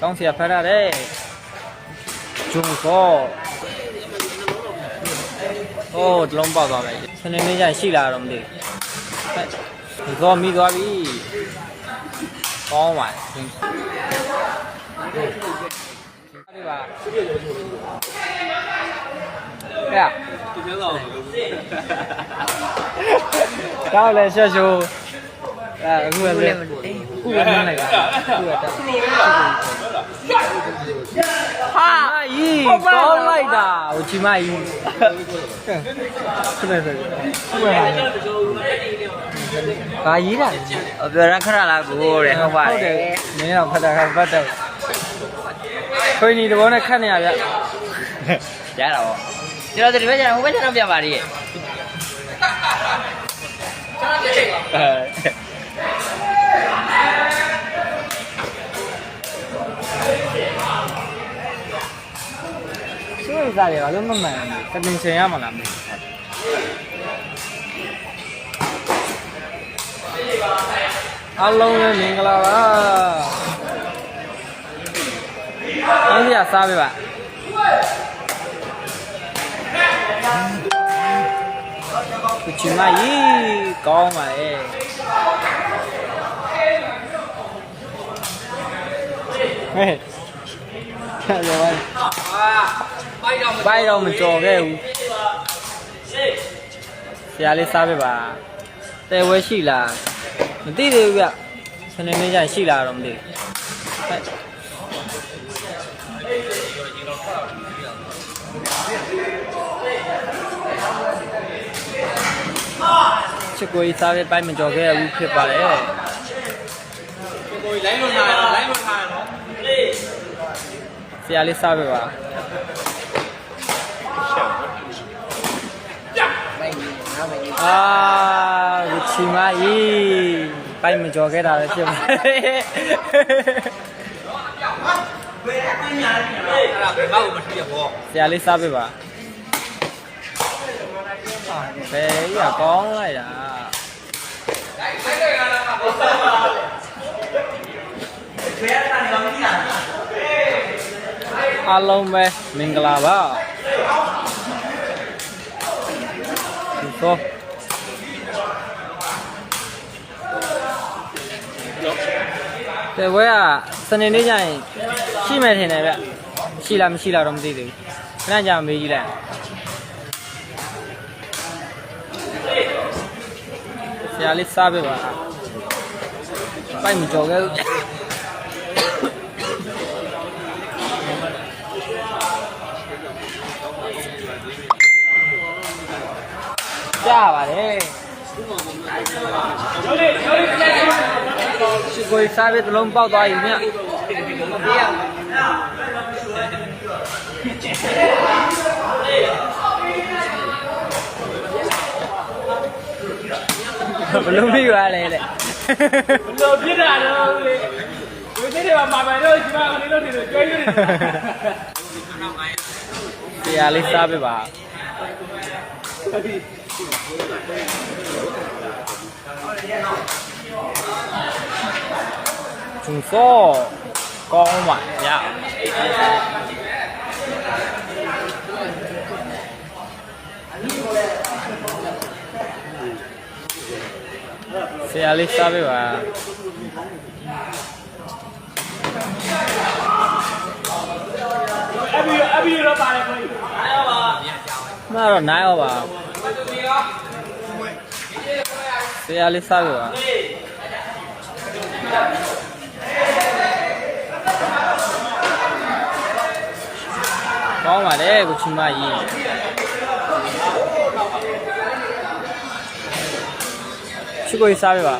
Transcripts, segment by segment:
ကောင်းစီဖတ်ရတယ်ဂျုံစောโอ้တလုံးပေါက်သွားမယ်စနေနေ့ကျရင်ရှိလာတော့မသိဘူးဇောမိသွားပြီကောင်းပါဒီပါဟဲ့ဒီပြောတော့ကောင်းလေရှော့ရှိုး အဲအခုလည်းအခုလည်းမလိုက်ပါအခုလည်းတက်ဟာကြီးကောင်းလိုက်တာဟိုချီမကြီးခဏဆက်ခုပဲဘာရေးတာလဲပြောရခရလာကိုတဲ့ဟုတ်ပါဟုတ်တတယ်ယ်မင်းတော့ဖတ်တာကဖတ်တယ်ခွေးနီတဘောနဲ့ခတ်နေရဗျရတာပေါ့ကျွန်တော်ဒီဘက်ကျတော့ဟိုဘက်ကျတော့ပြန်ပါလေရဲ့အဲ စိုးရိမ်စားတယ်ဘာလို့မမှန်လဲတတင်ချင်ရမှာလားမသိအားလုံးပဲမင်္ဂလာပါအားရစားပေးပါခုချင်မကြီးကောင်းပါရဲ့ဟဲ့ဆက်ရော ပိုက်တော့မကြော်ခဲ့ဘူးဆရာလေးစားပေးပါတဲဝဲရှိလားမသိသေးဘူးဗျစနေနေ့ကျရင်ရှိလားတော့မသိဘူးဟဲ့ချစ်ကိုကြီးစားပေးပိုက်မကြော်ခဲ့ဘူးဖြစ်ပါတယ်ကိုလိုင်းလို့ထားရတော့လိုင်းလို့ထားရတော့ဆရာလေးစားပေးပါ အာဝချီမကြီးပိုက်မကြော်ခဲ့တာလည်းဖြစ်ပါတယ်အဲ့ဒါဘယ်မှမထီးရပေါ့ဆရာလေးစားပေးပါဘယ်ကြီးကကောင်းလိုက်တာအားလုံးပဲမင်္ဂလာပါဒီတော့ တဲ့ဘွဲကစနေနေ့ကျရင်ရှိမယ်ထင်တယ်ဗျရှိလားမရှိလားတော့မသိသေးဘူးခဏကြာမေးကြည့်လိုက်ဆရာလေးစားပေးပါပိုက်မကြော်ခဲ့ဘူးကြားပါတယ် ရှိကိုစားပေးသလုံးပေါက်သွားပြီမြတ်ဘလုံးမိပါလေတဲ့လို့ပြစ်တာတော့လေဝိသေတွေမှာမာမယ်လို့ဒီမှာကနေလို့နေလို့ကြွေးရွနေတယ်တရားလေးစားပေးပါ ကျုံစောကောင်းပါရဆရာလေးစားပေးပါအဘီအဘီရောပါတယ်ခွေးမတော့နိုင်အောင်ပါ ဆရာလေးစားပေးပါကောင်းပါလေကိုချီမကြီးချီကိုစားပေးပါ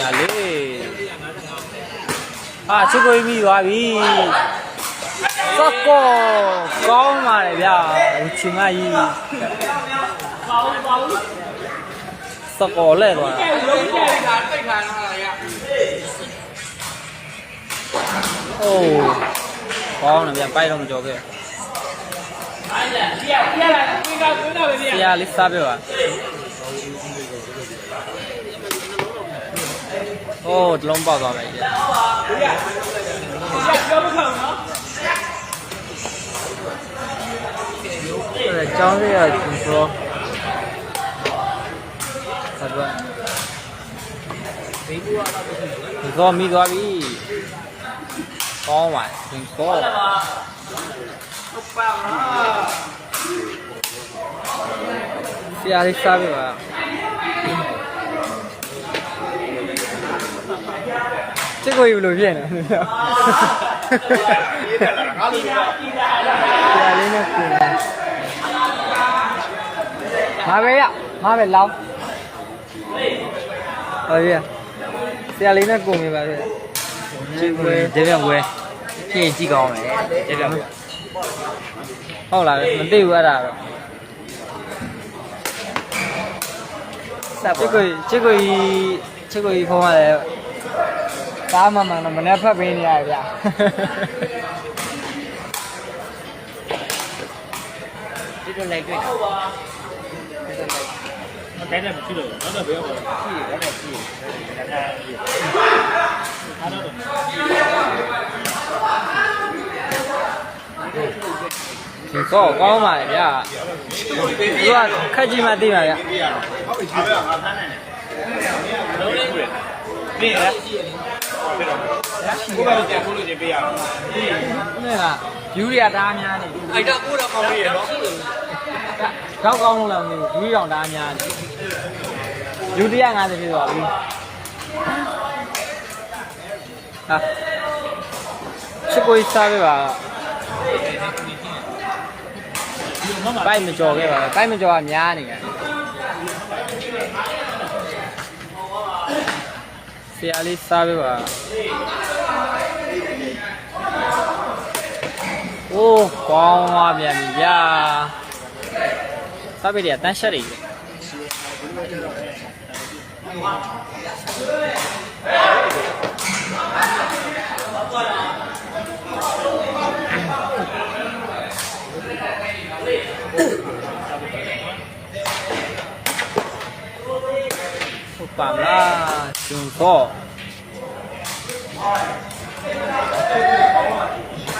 ရလေးအာချီကိုမိသွားပြီ စကောကောင်းပါလေဗျာကိုချီမကြီးပါဦးပါဦးစကောလဲသွားတာကဲလုံးကဲတာတိတ်ထားတော့ရအိုးကောင်းတယ်ဗျပိုက်တော့မကြော်ခဲ့အဲ့ဒါပြရပြရလာခွေးကခွေးတော့ပဲပြဆရာလေးစားပေးပါโอ้တလုံးပေါက်သွားမယ်ကြာပြောမခံနော်အဲ့ကျောင်းလေးကကျင်စောဆက် ပါဒီကောမိသွားပြီကောင်းပါကျင်စောဆရာလေးစားပြပါချစ်ကိုယူလို့ဖြစ် နေတယ်ဆရာလေးနဲ့ကိုမာပဲရမာပဲလောင်းဟုတ်ပြီဆရာလေးနဲ့ကိုမိပါဗျချစ်ကိုဒေပြန်ဝဲဖြစ်ရင်ကြည့်ကောင်းမယ်ဒေပြန်ဝဲဟုတ်လားမသိဘူးအဲ့ဒါတော့ဆက်ချစ်ပါကိုချစ်ကိုချစ်ကိုဖုန်းရတယ် ကားမှမှန်တော့မနေ့ဖက်ပေးနေရဗျာဒီလိုလိုက်တွေ့မကိုင်းတယ်မရှိလို့တော့တော့ဘယ်ရောက်ပါလဲကြည့်ရတယ်ကြည့်ရတယ်အားတော့ဒီကောကောင်းပါလေဗျာသူကခက်ကြီးမှသိပါဗျာနေ ရကိုယ်ကပြန်ဖို့လို့နေပေးရအောင်နဲ့ကယူရီယာတားများနေအဲ့တော့ကိုယ်တော့ကောင်းပြီရနော်ကောက်ကောင်းလို့လည်းမသိဘူးယူရီအောင်တားများနေယူ150ပြည့်သွားပြီဟာချစ်ကိုစားပြပါပိုက်မကြော်ခဲ့ပါဘူးပိုက်မကြော်ကများနေတယ်ဆရာလေးစားပြပါ အိုးကောင်းသွားပြန်ပြီဗျာစားပြတယ်တန်းရှက်နေတယ်ဟုတ်ပါမလားကျုံတော့လိုက်နေမို့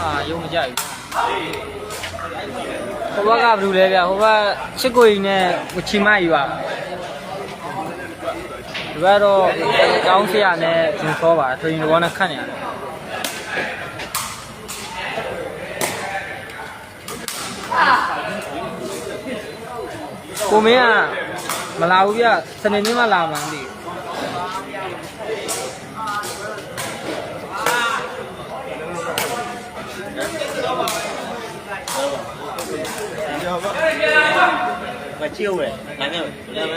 ကြကြာလေအာယုံမကြိုက်ဘူးဟိုဘက်ကဘယ်လိုလဲဗျာဟိုဘက်ချစ်ကိုကြီးနဲ့ချီမကြီးပါဒီဘက်တော့ကျောင်းစရာနဲ့ဂျင်စောပါထရင်ဘောနဲ့ခတ်နေရတယ်ကိုမင်းကမလာဘူးဗျစနေနေ့မှလာမှန်းသိတ မကြည့်ဦးလေငါနဲ့လာမ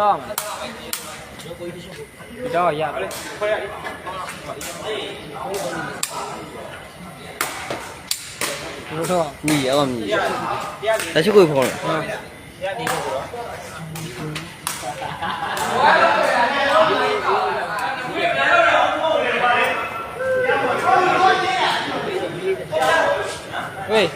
对。对呀。米一米。了？嗯。喂。